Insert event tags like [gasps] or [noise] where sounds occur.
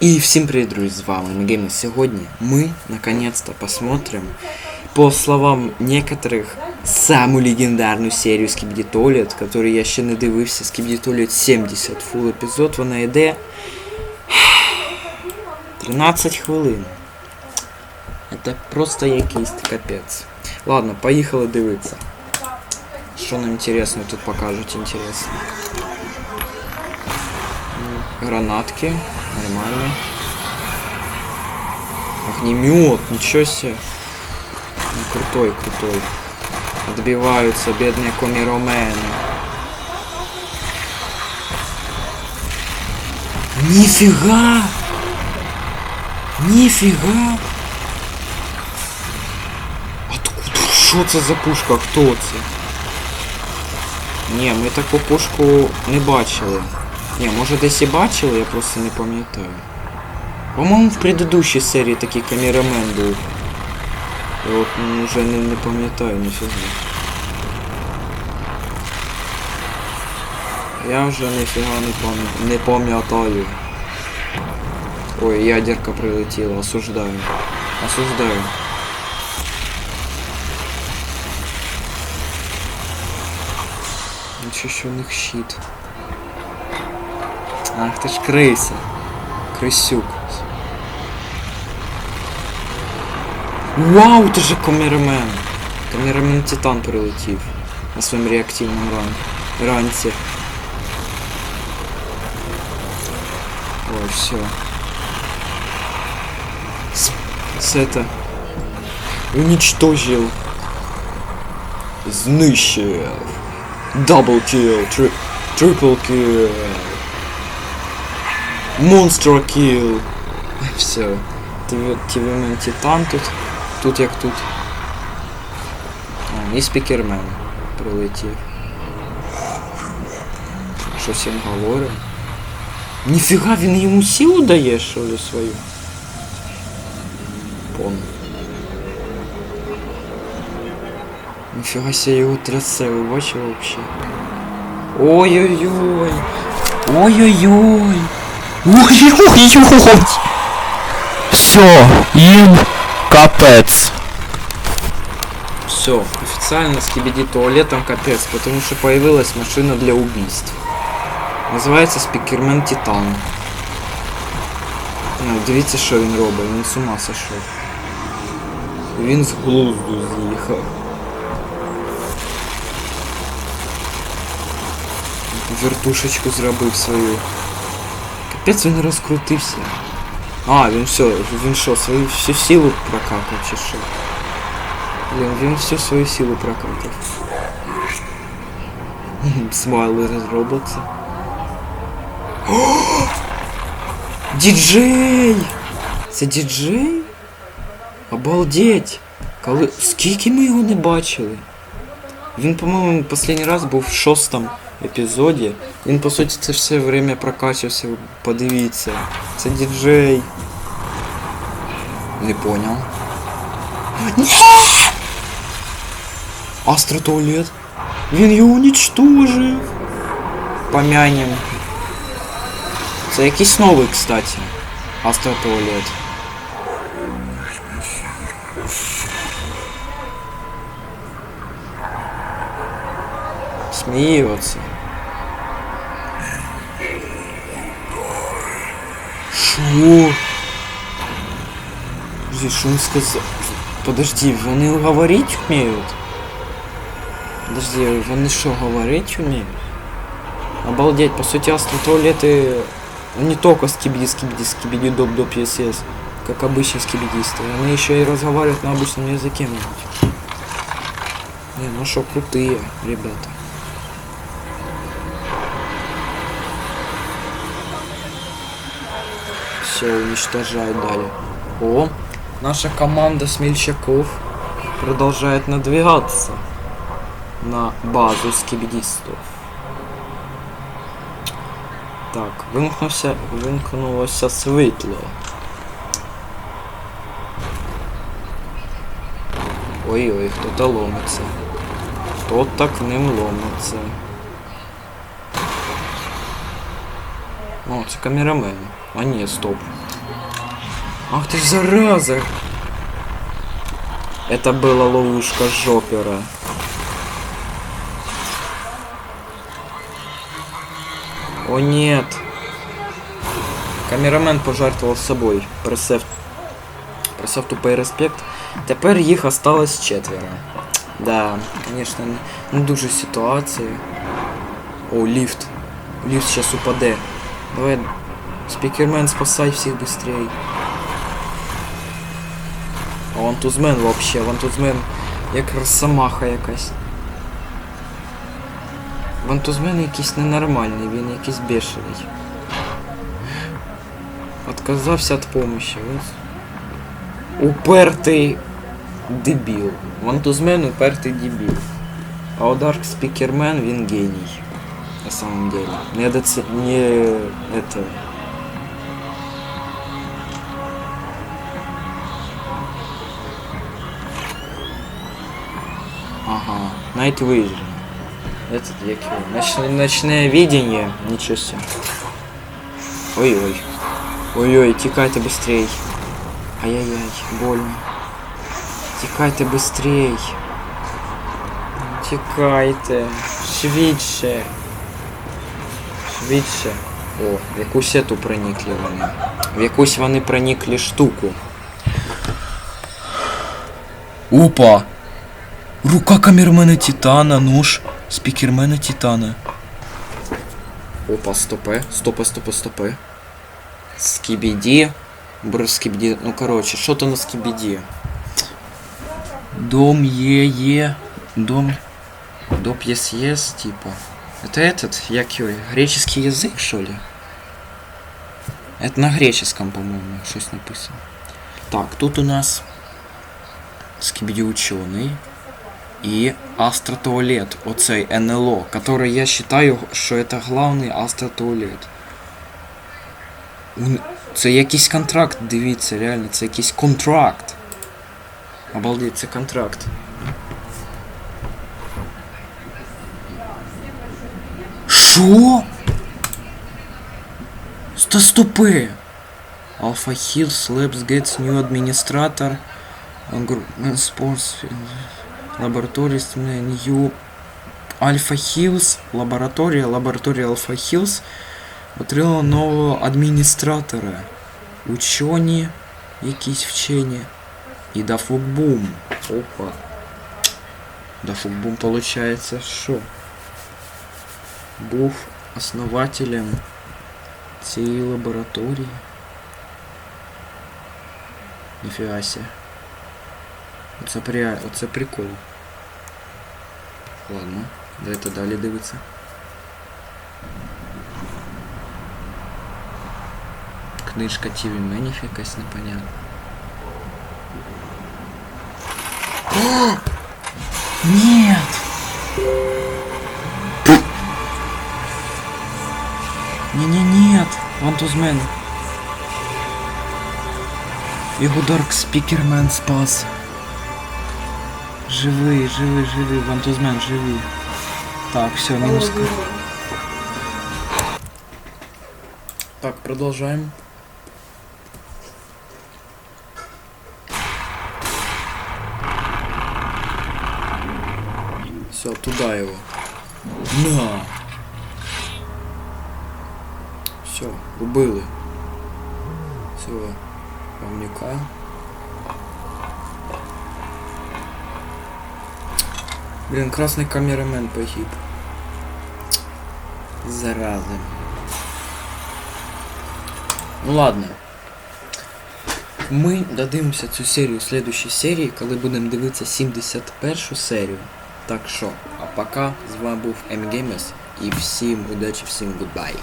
И всем привет, друзья, с вами Мегеймер. Сегодня мы, наконец-то, посмотрим, по словам некоторых, самую легендарную серию Скибіді Туалет, которую я ще не дивився, Скибіді Туалет 70, фул епізод, вона йде 13 хвилин. Это просто якийсь капець. Ладно, поїхали дивитися. Що нам интересно тут покажуть интересно. Гранатки. Нормально. Огнемет, ничего себе. Ну, крутой, крутой. Отбиваются бедные комиромены. Нифига! Нифига! Откуда? Що це за пушка? Хто це? Ні, ми таку пушку не бачили. Ні, може десь і бачили, я просто не пам'ятаю. По-моєму, в предыдущій серії такий камерамен був. Я от ну, вже не, не пам'ятаю ніфіга. Я вже ніфіга не пам'ятаю. Не пам'ятаю. Ой, ядерка прилетіла, осуждаю. Осуждаю. Нічого, що у них щит. Ах ти ж криса. Крисюк. Вау, ти же камерамен. Камерамен Титан прилетів на своєму реактивному ран... ранці. Ой, все. С, с это... Уничтожил. Знищив. Double kill, tri triple kill. Monster kill. Все. ТВМ Титан тут. Тут як тут. А, і спікермен прилетів. Щось він говорить. Ніфіга, він йому силу дає, що ли, свою? Пон. Ніфіга себе його трясе, ви бачили вообще? Ой-ой-ой! Ой-ой-ой! Ой-ой-ой! Все, їм капець. Все, официально скибиди туалетом капец, потому что появилась машина для убийств. Називається Спікермен Титан. Ну, дивіться, що він робить, він з ума сошов. Він з глузду з'їхав. Вертушечку зробив свою. Капець він розкрутився. А, він все, він що, свою всю силу прокакав чи що? Блин, він всю свою силу прокатив. [laughs] Смайли розробиться. [gasps] Діджей! Це діджей? Обалдеть! Коли... Скільки ми його не бачили? Він, по-моєму, останній раз був в шостому епізоді. Він, по суті, це все время прокачався. Подивіться. Це діджей. Не понял. Астротуалет. Він його уничтожив. Помянем. Це якийсь новий, кстати. Астротуалет. Смеется. Шо? Подожди, що він сказав? Подожди, вони говорить вміють? Подожди, вони що, говорить вміють? Обалдеть, по суті, астротуалеты не только скибиди, скибиди, скибиди, доп, доп, ес, ес, как обычные скибидисты. Они еще и разговаривают на обычном языке, мабуть. Не, ну что, крутые ребята. Все, уничтожают далее. О, наша команда смельчаков продолжает надвигаться на базу скибидистов. Так, вимкнувся, вимкнулося світло. Ой-ой, хто-то ломиться. Хто-то к ним ломиться. О, це камерамен. А ні, стоп. Ах ты ж зараза! Это была ловушка жопера. О нет! Камерамен пожертвував собою. Просив, просив тупий респект. Тепер їх осталось четверо. Да, конечно, не, не дуже ситуація. О, ліфт. Ліфт сейчас упаде. Давай, спікермен, спасай всіх быстрей. А вантузмен вообще, вантузмен як росомаха якась. Вантузмен якийсь ненормальний, він якийсь бешений. Отказався від помощи. Ось. Упертий дебіл. Вантузмен упертий дебіл. А у Дарк Спікермен він геній. На самом деле. Не, доце... не это... Night Vision. Этот, як його? Ночне, ночне видение. Ничего себе. Ой-ой. Ой-ой, тікайте быстрей. Ай-яй-яй, больно. Тікайте быстрей. Тікайте. Швидше. Швидше. О, в якусь ету проникли вони. В якусь вони проникли штуку. Опа! Рука камермена Титана, нож спікермена Титана. Опа, стопе, стопе, стопе, стопе. Скибиди. Бр скибиди. Ну короче, что-то на скибиди. Дом е-е. Дом. Доп ес ес, типа. Это этот, як его, греческий язык, что ли? Это на греческом, по-моему, что-то написано. Так, тут у нас скибиди ученый и астротуалет, оцей НЛО, который я считаю, що это главний астротуалет. Це якийсь контракт, дивіться, реально, це якийсь контракт. Обалдеть, це контракт. Що? Ста стопи! Alpha Hills Labs gets new administrator. Sports Laboratories New Alpha Hills лабораторія, лабораторія Alpha Hills отримала нового адміністратора. Учені, якісь вчені. І Дафукбум. Опа. Дафукбум, получается, що? Був основателем цієї лабораторії. Ніфіга себе. Оце, при... Оце прикол. Ладно, давайте далі дивитися. Книжка TV Меніф якась непонятна. [gasps] О! Нет! Не-не-нет! Вантузмен. Його Дарк Спікермен спас. Живий, живий, живий, вантузмен, живий. Так, все, минус. Так, продолжаем. Все, туда его. На! Все, убили. Все, вникаю. Блин, красный камерамен погиб. Зараза. Ну ладно. Ми додивимося цю серію в слідущій серії, коли будемо дивитися 71 серію. Так що, а пока з вами був MGamers і всім удачі, всім гудбай.